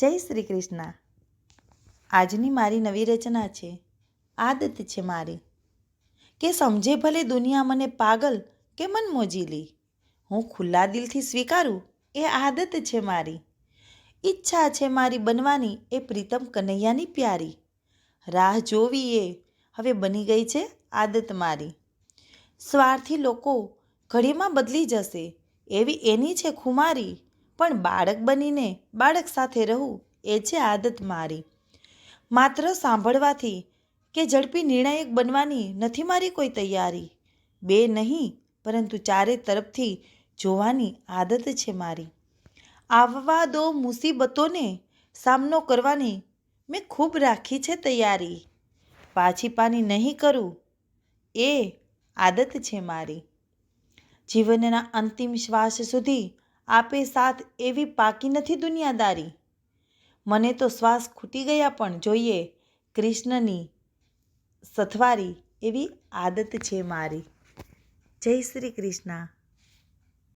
જય શ્રી કૃષ્ણ. આજની મારી નવી રચના છે, આદત છે મારી. કે સમજે ભલે દુનિયા મને પાગલ કે મન મોજીલી હું ખુલ્લા દિલથી સ્વીકારું એ આદત છે મારી. ઈચ્છા છે મારી બનવાની એ પ્રીતમ કનૈયાની પ્યારી. રાહ જોવી એ હવે બની ગઈ છે આદત મારી. સ્વાર્થી લોકો ઘડીમાં બદલી જશે, એવી એની છે ખુમારી. પણ બાળક બનીને બાળક સાથે રહું એ છે આદત મારી. માત્ર સાંભળવાથી કે ઝડપી નિર્ણાયક બનવાની નથી મારી કોઈ તૈયારી. બે નહીં, પરંતુ ચારે તરફથી જોવાની આદત છે મારી. આવવા દો મુસીબતોને સામનો કરવાની મેં ખૂબ રાખી છે તૈયારી. પાછી પાની નહીં કરું એ આદત છે મારી. જીવનના અંતિમ શ્વાસ સુધી આપે સાથ એવી પાકી નથી દુનિયાદારી? મને તો શ્વાસ ખૂટી ગયા પણ જોઈએ, કૃષ્ણની સથવારી એવી આદત છે મારી. જય શ્રી કૃષ્ણ.